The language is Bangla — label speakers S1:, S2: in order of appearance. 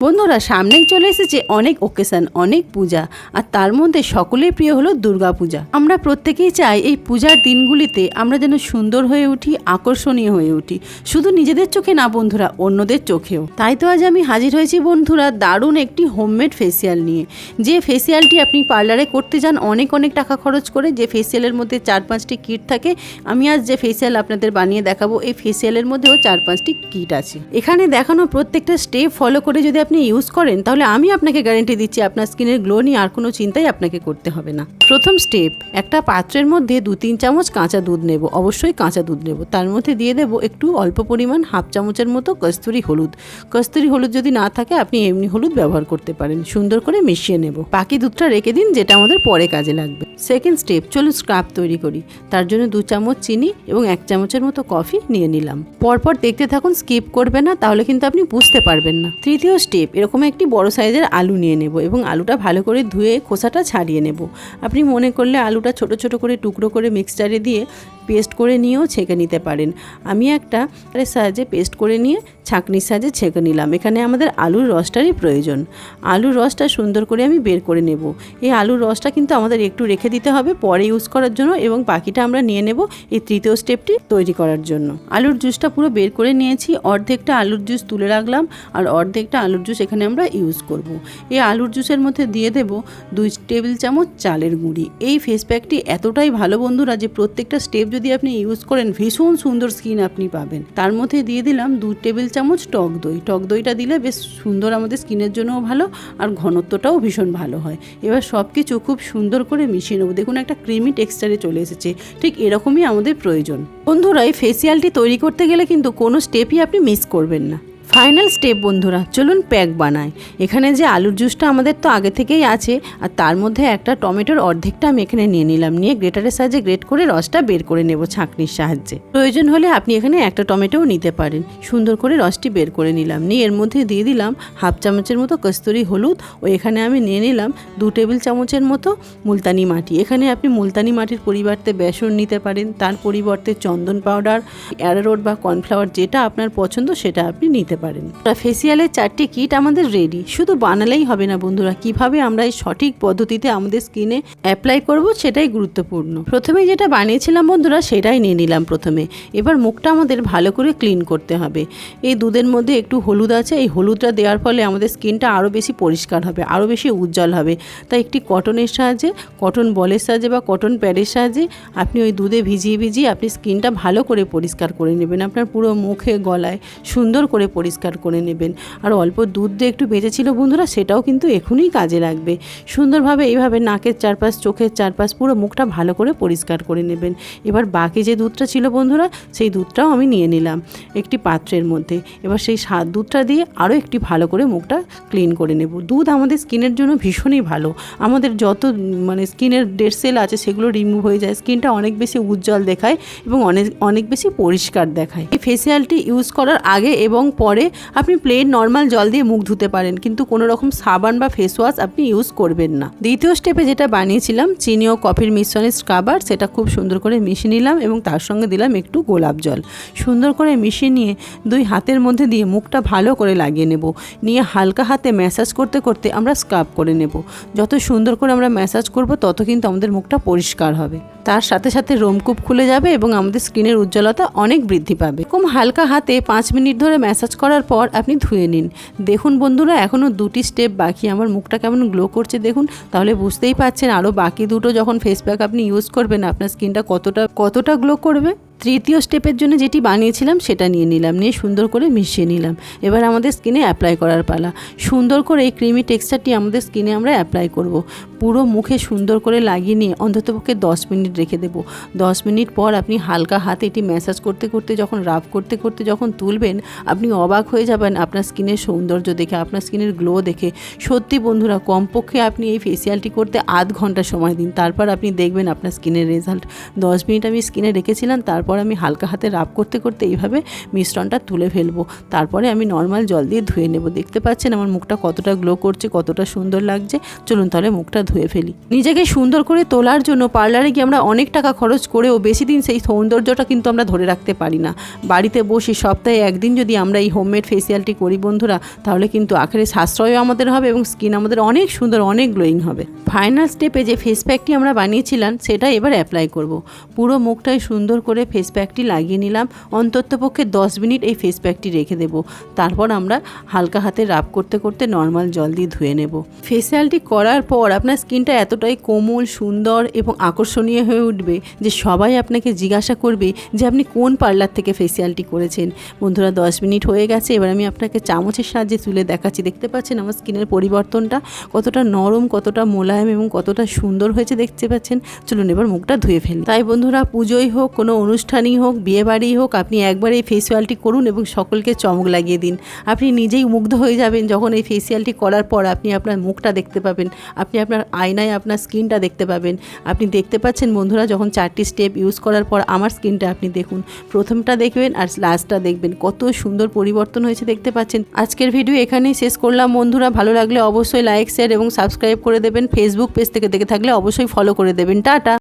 S1: বন্ধুরা, সামনেই চলে এসেছে অনেক ওকেশন অনেক পূজা, আর তার মধ্যে সকলের প্রিয় হলো দুর্গা পূজা আমরা প্রত্যেকেই চাই এই পূজার দিনগুলিতে আমরা যেন সুন্দর হয়ে উঠি, আকর্ষণীয় হয়ে উঠি। শুধু নিজেদের চোখে না বন্ধুরা, অন্যদের চোখেও। তাই তো আজ আমি হাজির হয়েছি বন্ধুরা দারুণ একটি হোমমেড ফেসিয়াল নিয়ে। যে ফেসিয়ালটি আপনি পার্লারে করতে যান, অনেক অনেক টাকা খরচ করে যে ফেসিয়ালের মধ্যে চার, পাঁচটি কিট থাকে, আমি আজ যে ফেসিয়াল আপনাদের বানিয়ে দেখাবো, এই ফেসিয়ালের মধ্যেও চার, পাঁচটি কিট আছে। এখানে দেখানো প্রত্যেকটা স্টেপ ফলো করে যদি আপনি ইউজ করেন, তাহলে আমি আপনাকে গ্যারেন্টি দিচ্ছি আপনার স্কিনের গ্লো নিয়ে আর কোনো চিন্তাই আপনাকে করতে হবে না। প্রথম স্টেপ একটা পাত্রের মধ্যে দু তিন চামচ কাঁচা দুধ নেব, অবশ্যই কাঁচা দুধ নেব। তার মধ্যে দিয়ে দেবো একটু অল্প পরিমাণ হাফ চামচের মতো কস্তুরি হলুদ। কস্তুরি হলুদ যদি না থাকে, আপনি এমনি হলুদ ব্যবহার করতে পারেন। সুন্দর করে মিশিয়ে নেব। বাকি দুধটা রেখে দিন, যেটা আমাদের পরে কাজে লাগবে। সেকেন্ড স্টেপ চলুন স্ক্রাব তৈরি করি। তার জন্য দু চামচ চিনি এবং এক চামচের মতো কফি নিয়ে নিলাম। পরপর দেখতে থাকুন স্কিপ করবে না, তাহলে কিন্তু আপনি বুঝতে পারবেন না। তৃতীয় স্টেপ এরকম একটি বড় সাইজের আলু নিয়ে নেব এবং আলুটা ভালো করে ধুয়ে খোসাটা ছাড়িয়ে নেব। আপনি মনে করলে আলুটা ছোট ছোট করে টুকরো করে মিক্সচারে দিয়ে পেস্ট করে নিয়েও ছেঁকে নিতে পারেন। আমি একটা সাহায্যে পেস্ট করে নিয়ে ছাঁকনির সাহায্যে ছেঁকে নিলাম। এখানে আমাদের আলুর রসটারই প্রয়োজন। আলুর রসটা সুন্দর করে আমি বের করে নেব। এই আলুর রসটা কিন্তু আমাদের একটু রেখে দিতে হবে পরে ইউজ করার জন্য এবং বাকিটা আমরা নিয়ে নেব এই তৃতীয় স্টেপটি তৈরি করার জন্য। আলুর জুসটা পুরো বের করে নিয়েছি। অর্ধেকটা আলুর জুস তুলে রাখলাম আর অর্ধেকটা আলুর জুস এখানে আমরা ইউজ করব। এই আলুর জুসের মধ্যে দিয়ে দেব দুই টেবিল চামচ চালের গুঁড়ি। এই ফেস প্যাকটি এতটাই ভালো বন্ধুরা যে প্রত্যেকটা স্টেপ যদি আপনি ইউজ করেন, ভীষণ সুন্দর স্কিন আপনি পাবেন। তার মধ্যে দিয়ে দিলাম দু টেবিল চামচ টক দই। টক দইটা দিলে বেশ সুন্দর আমাদের স্কিনের জন্যও ভালো আর ঘনত্বটাও ভীষণ ভালো হয়। এবার সব কিছু খুব সুন্দর করে মিশিয়ে নেব। দেখুন, একটা ক্রিমি টেক্সচারে চলে এসেছে। ঠিক এরকমই আমাদের প্রয়োজন। বন্ধুরা, এই ফেসিয়ালটি তৈরি করতে গেলে কিন্তু কোনো স্টেপই আপনি মিস করবেন না। ফাইনাল স্টেপ বন্ধুরা, চলুন প্যাক বানাই। এখানে যে আলুর জুসটা আমাদের তো আগে থেকেই আছে, আর তার মধ্যে একটা টমেটোর অর্ধেকটা আমি এখানে নিয়ে নিলাম, নিয়ে গ্রেটারের সাহায্যে গ্রেট করে রসটা বের করে নেব ছাঁকনির সাহায্যে। প্রয়োজন হলে আপনি এখানে একটা টমেটোও নিতে পারেন। সুন্দর করে রসটি বের করে নিলাম, নিয়ে এর মধ্যে দিয়ে দিলাম হাফ চামচের মতো কস্তুরি হলুদ, ও এখানে আমি নিয়ে নিলাম দু টেবিল চামচের মতো মুলতানি মাটি। এখানে আপনি মুলতানি মাটির পরিবর্তে বেসন নিতে পারেন, তার পরিবর্তে চন্দন পাউডার অ্যারারোট বা কর্নফ্লাওয়ার যেটা আপনার পছন্দ সেটা আপনি নিতে পারেন। ফেসিয়ালের চারটি কিট আমাদের রেডি শুধু বানালেই হবে না বন্ধুরা, কীভাবে আমরা এই সঠিক পদ্ধতিতে আমাদের স্কিনে অ্যাপ্লাই করব সেটাই গুরুত্বপূর্ণ। প্রথমে যেটা বানিয়েছিলাম বন্ধুরা, সেটাই নিয়ে নিলাম প্রথমে। এবার মুখটা আমাদের ভালো করে ক্লিন করতে হবে। এই দুধের মধ্যে একটু হলুদ আছে, এই হলুদটা দেওয়ার ফলে আমাদের স্কিনটা আরও বেশি পরিষ্কার হবে আরও বেশি উজ্জ্বল হবে। তাই একটি কটনের সাহায্যে কটন বলের সাহায্যে বা কটন প্যাডের সাহায্যে আপনি ওই দুধে ভিজিয়ে ভিজিয়ে আপনি স্কিনটা ভালো করে পরিষ্কার করে নেবেন। আপনার পুরো মুখে, গলায় সুন্দর করে পরিষ্কার করে নেবেন। আর অল্প দুধ দিয়ে একটু বেঁচেছিল বন্ধুরা, সেটাও কিন্তু এখনই কাজে লাগবে। সুন্দরভাবে এইভাবে নাকের চারপাশ, চোখের চারপাশ পুরো মুখটা ভালো করে পরিষ্কার করে নেবেন। এবার বাকি যে দুধটা ছিল বন্ধুরা, সেই দুধটাও আমি নিয়ে নিলাম একটি পাত্রের মধ্যে। এবার সেই স্বাদ দুধটা দিয়ে আরও একটি ভালো করে মুখটা ক্লিন করে নেব। দুধ আমাদের স্কিনের জন্য ভীষণই ভালো। আমাদের যত মানে স্কিনের ডেড সেল আছে, সেগুলো রিমুভ হয়ে যায়, স্কিনটা অনেক বেশি উজ্জ্বল দেখায় এবং অনেক অনেক বেশি পরিষ্কার দেখায়। এই ফেসিয়ালটি ইউজ করার আগে এবং পরে আপনি প্লেন নর্মাল জল দিয়ে মুখ ধুতে পারেন। কিন্তু কোনো রকম সাবান বা ফেস ওয়াশ আপনি ইউজ করবেন না। দ্বিতীয় স্টেপে যেটা বানিয়েছিলাম, চিনি ও কফির মিশ্রণের স্ক্রাবার সেটা খুব সুন্দর করে মিশিয়ে নিলাম এবং তার সঙ্গে দিলাম একটু গোলাপ জল। সুন্দর করে মিশিয়ে নিয়ে দুই হাতের মধ্যে দিয়ে মুখটা ভালো করে লাগিয়ে নেব। নিয়ে হালকা হাতে ম্যাসাজ করতে করতে আমরা স্ক্রাব করে নেব। যত সুন্দর করে আমরা ম্যাসাজ করব, তত কিন্তু আমাদের মুখটা পরিষ্কার হবে। তার সাথে সাথে রোমকূপ খুলে যাবে এবং আমাদের স্কিনের উজ্জ্বলতা অনেক বৃদ্ধি পাবে। এরকম হালকা হাতে পাঁচ মিনিট ধরে ম্যাসাজ করার পর আপনি ধুয়ে নিন। দেখুন বন্ধুরা এখনও দুটি স্টেপ বাকি। আমার মুখটা কেমন গ্লো করছে দেখুন। তাহলে বুঝতেই পারছেন আরও বাকি দুটো যখন ফেস প্যাক আপনি ইউজ করবেন, আপনার স্কিনটা কতটা কতটা গ্লো করবে। তৃতীয় স্টেপের জন্য যেটি বানিয়েছিলাম সেটা নিয়ে নিলাম, নিয়ে সুন্দর করে মিশিয়ে নিলাম। এবার আমাদের স্কিনে অ্যাপ্লাই করার পালা। সুন্দর করে এই ক্রিমি টেক্সচারটি আমাদের স্কিনে আমরা অ্যাপ্লাই করব। পুরো মুখে সুন্দর করে লাগিয়ে নিয়ে অন্ততপক্ষে দশ মিনিট রেখে দেব। দশ মিনিট পর আপনি হালকা হাতে এটি ম্যাসাজ করতে করতে, যখন রাফ করতে করতে যখন তুলবেন, আপনি অবাক হয়ে যাবেন আপনার স্কিনের সৌন্দর্য দেখে, আপনার স্কিনের গ্লো দেখে। সত্যি বন্ধুরা, কমপক্ষে আপনি এই ফেসিয়ালটি করতে আধ ঘণ্টা সময় দিন। তারপর আপনি দেখবেন আপনার স্কিনের রেজাল্ট দশ মিনিট আমি স্কিনে রেখেছিলাম, তারপর তারপর আমি হালকা হাতে রাব করতে করতে এইভাবে মিশ্রণটা তুলে ফেলব। তারপরে আমি নর্মাল জল দিয়ে ধুয়ে নেব। দেখতে পাচ্ছেন আমার মুখটা কতটা গ্লো করছে, কতটা সুন্দর লাগছে। চলুন তাহলে মুখটা ধুয়ে ফেলি। নিজেকে সুন্দর করে তোলার জন্য পার্লারে গিয়ে আমরা অনেক টাকা খরচ করেও বেশি দিন সেই সৌন্দর্যটা কিন্তু আমরা ধরে রাখতে পারি না। বাড়িতে বসে সপ্তাহে একদিন যদি আমরা এই হোমমেড ফেসিয়ালটি করি বন্ধুরা, তাহলে কিন্তু আখেরে সাশ্রয়ও আমাদের হবে এবং স্কিন আমাদের অনেক সুন্দর, অনেক গ্লোয়িং হবে। ফাইনাল স্টেপে যে ফেস প্যাকটি আমরা বানিয়েছিলাম, সেটা এবার অ্যাপ্লাই করব। পুরো মুখটাই সুন্দর করে ফেস প্যাকটি লাগিয়ে নিলাম। অন্ততপক্ষে দশ মিনিট এই ফেস প্যাকটি রেখে দেব। তারপর আমরা হালকা হাতে রাব করতে করতে নর্মাল জল দিয়ে ধুয়ে নেব। ফেসিয়ালটি করার পর আপনার স্কিনটা এতটাই কোমল, সুন্দর এবং আকর্ষণীয় হয়ে উঠবে যে সবাই আপনাকে জিজ্ঞাসা করবে যে আপনি কোন পার্লার থেকে ফেসিয়ালটি করেছেন। বন্ধুরা, দশ মিনিট হয়ে গেছে। এবার আমি আপনাকে চামচের সাহায্যে তুলে দেখাচ্ছি। দেখতে পাচ্ছেন আমার স্কিনের পরিবর্তনটা কতটা নরম, কতটা মোলায়েম এবং কতটা সুন্দর হয়েছে দেখতে পাচ্ছেন। চলুন এবার মুখটা ধুয়ে ফেলি। তাই বন্ধুরা, পুজোই হোক, কোনো অনুষ্ঠানই হোক বিয়ে বাড়িই হোক, আপনি একবার এই ফেসিয়ালটি করুন এবং সকলকে চমক লাগিয়ে দিন। আপনি নিজেই মুগ্ধ হয়ে যাবেন যখন এই ফেসিয়ালটি করার পর আপনি আপনার মুখটা দেখতে পাবেন, আপনি আপনার আয়নায় আপনার স্কিনটা দেখতে পাবেন। আপনি দেখতে পাচ্ছেন বন্ধুরা, যখন চারটি স্টেপ ইউজ করার পর আমার স্কিনটা আপনি দেখুন। প্রথমটা দেখবেন আর লাস্টটা দেখবেন। কত সুন্দর পরিবর্তন হয়েছে দেখতে পাচ্ছেন। আজকের ভিডিও এখানেই শেষ করলাম। বন্ধুরা, ভালো লাগলে অবশ্যই লাইক শেয়ার এবং সাবস্ক্রাইব করে দেবেন। ফেসবুক পেজ থেকে দেখে থাকলে অবশ্যই ফলো করে দেবেন। টাটা!